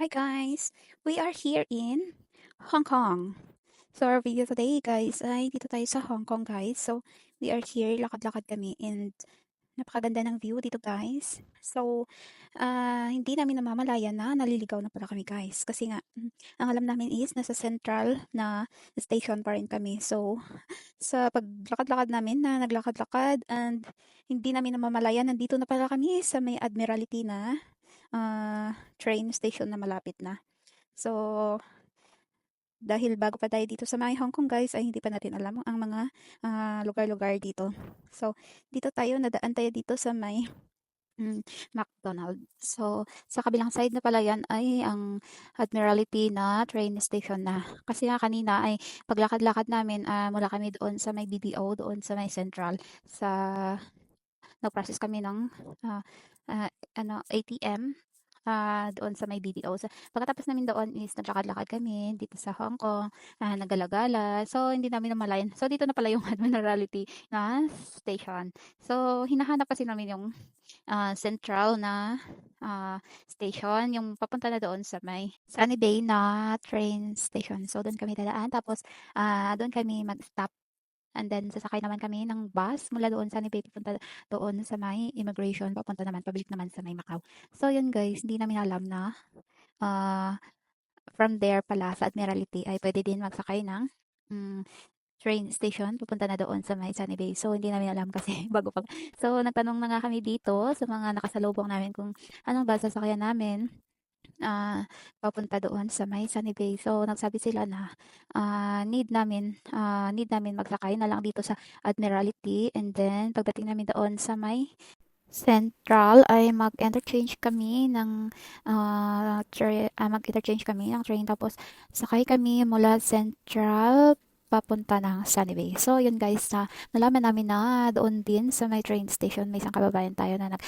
Hi guys! We are here in Hong Kong. So our video today guys ay dito tayo sa Hong Kong guys. So we are here, lakad-lakad kami and napakaganda ng view dito guys. So uh, hindi namin namamalayan na naliligaw na pala kami guys. Kasi nga, mm, ang alam namin is nasa central na station pa rin kami. So sa paglakad-lakad namin na naglakad-lakad and hindi namin namamalayan, nandito na pala kami sa may Admiralty na uh, train station na malapit na. So, dahil bago pa tayo dito sa may Hong Kong guys, ay hindi pa natin alam ang mga uh, lugar-lugar dito. So, dito tayo, nadaan tayo dito sa may mm, McDonald. So, sa kabilang side na pala yan ay ang Admiralty na train station na. Kasi nga kanina ay paglakad-lakad namin, uh, mula kami doon sa may BDO, doon sa may Central, sa nag-process kami ng uh, uh, ano, ATM uh, doon sa may BDO. So, pagkatapos namin doon is naglakad-lakad kami dito sa Hong Kong, uh, naggalagala. So, hindi namin namalayan. So, dito na pala yung Admiralty na station. So, hinahanap kasi namin yung uh, central na uh, station, yung papunta na doon sa may Sunny Bay na train station. So, doon kami dadaan. Tapos, uh, doon kami mag-stop And then sasakay naman kami ng bus mula doon sa Nipay papunta doon sa may immigration papunta naman pabalik naman sa may Macau. So yun guys, hindi namin alam na uh, from there pala sa Admiralty ay pwede din magsakay ng um, train station papunta na doon sa may Sunny Bay. So hindi namin alam kasi bago pa. So nagtanong na nga kami dito sa mga nakasalubong namin kung anong bus sasakyan namin uh, papunta doon sa may Sunny Bay. So, nagsabi sila na uh, need namin, uh, need namin magsakay na lang dito sa Admiralty and then pagdating namin doon sa may Central ay mag-interchange kami ng uh, uh, mag-interchange kami ng train tapos sakay kami mula Central papunta ng Sunny Bay. So, yun guys, na nalaman namin na doon din sa may train station, may isang kababayan tayo na nag,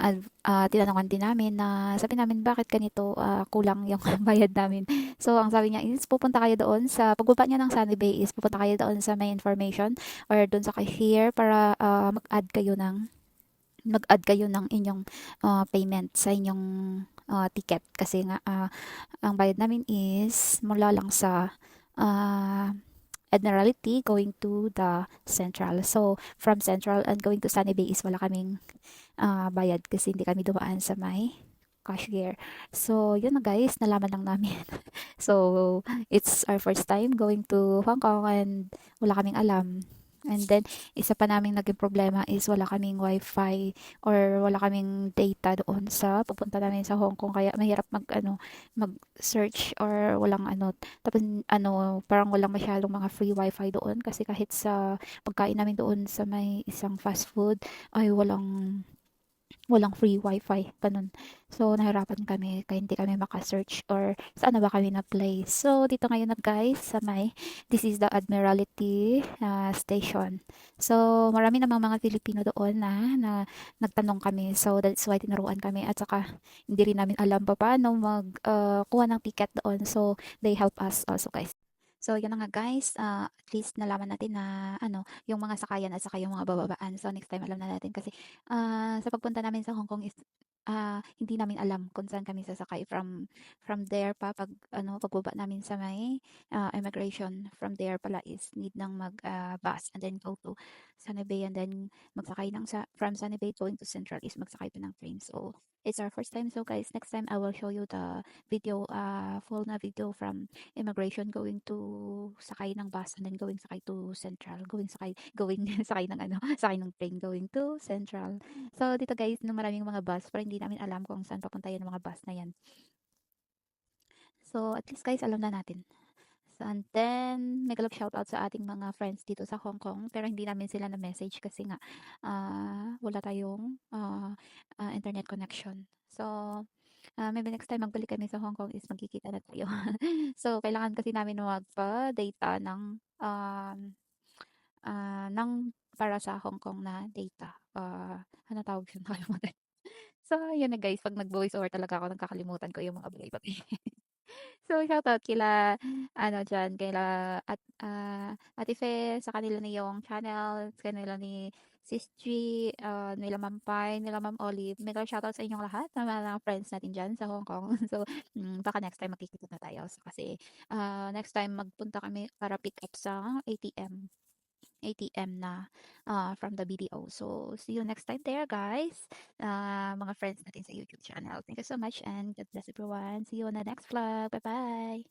uh, uh, tinanongan din namin na sabi namin bakit ganito uh, kulang yung bayad namin. So, ang sabi niya is pupunta kayo doon sa, pagbaba niya ng Sunny Bay is pupunta kayo doon sa may information or doon sa cashier para uh, mag-add kayo ng mag-add kayo ng inyong uh, payment sa inyong uh, ticket kasi nga uh, ang bayad namin is mula lang sa uh, Admiralty going to the Central. So, from Central and going to Sunny Bay is wala kaming uh, bayad kasi hindi kami dumaan sa may cashier. So, yun na guys, nalaman lang namin. so, it's our first time going to Hong Kong and wala kaming alam And then, isa pa naming naging problema is wala kaming wifi or wala kaming data doon sa pupunta namin sa Hong Kong. Kaya mahirap mag, ano, mag-search or walang ano. Tapos, ano, parang walang masyadong mga free wifi doon kasi kahit sa pagkain namin doon sa may isang fast food ay walang walang free wifi, ganun. So, nahirapan kami kaya hindi kami maka-search or saan na ba kami na-play. So, dito ngayon na guys sa may, this is the Admiralty uh, Station. So, marami namang mga Filipino doon na, na nagtanong kami. So, that's why tinuruan kami at saka hindi rin namin alam pa paano mag-kuha uh, ng ticket doon. So, they help us also guys. So, yun na nga guys, uh, at least nalaman natin na ano, yung mga sakayan at saka yung mga bababaan. So, next time alam na natin. Kasi uh, sa pagpunta namin sa Hong Kong is uh, hindi namin alam kung saan kami sasakay from from there pa. Pag ano pagbaba namin sa may uh, immigration from there pala is need nang mag uh, bus and then go to Sunny Bay and then magsakay ng sa from Sunny Bay going to Central is magsakay pa ng train. So it's our first time. So guys, next time I will show you the video, uh, full na video from immigration going to sakay ng bus and then going sakay to Central, going sakay, going sakay ng ano, sakay ng train going to Central. So dito guys, no maraming mga bus pero hindi namin alam kung saan papunta yan mga bus na yan. So at least guys, alam na natin. And then, mega love shoutout sa ating mga friends dito sa Hong Kong. Pero hindi namin sila na message kasi nga uh, wala tayong uh, uh, internet connection. So, uh, maybe next time magbalik kami sa Hong Kong is magkikita na tayo. so, kailangan kasi namin magpa-data ng um, uh, ng para sa Hong Kong na data. Uh, ano tawag? Nakalimutan. so, yun na guys. Pag nag-voice over talaga ako, nagkakalimutan ko yung mga bagay-bagay. So, shoutout kila ano diyan, kila at ah, Ate Fe, sa kanila ni yung channel, sa kanila ni Sis G, ah, nila Ma'am Pai, nila Ma'am Olive. Mega shoutout sa inyong lahat na mga friends natin dyan sa Hong Kong. So, mm, baka next time magkikita na tayo. So, kasi ah, next time magpunta kami para pick up sa ATM. ATM na ah, from the BDO. So, see you next time there, guys. Ah, mga friends natin sa YouTube channel. Thank you so much and God bless everyone. See you on the next vlog. Bye-bye.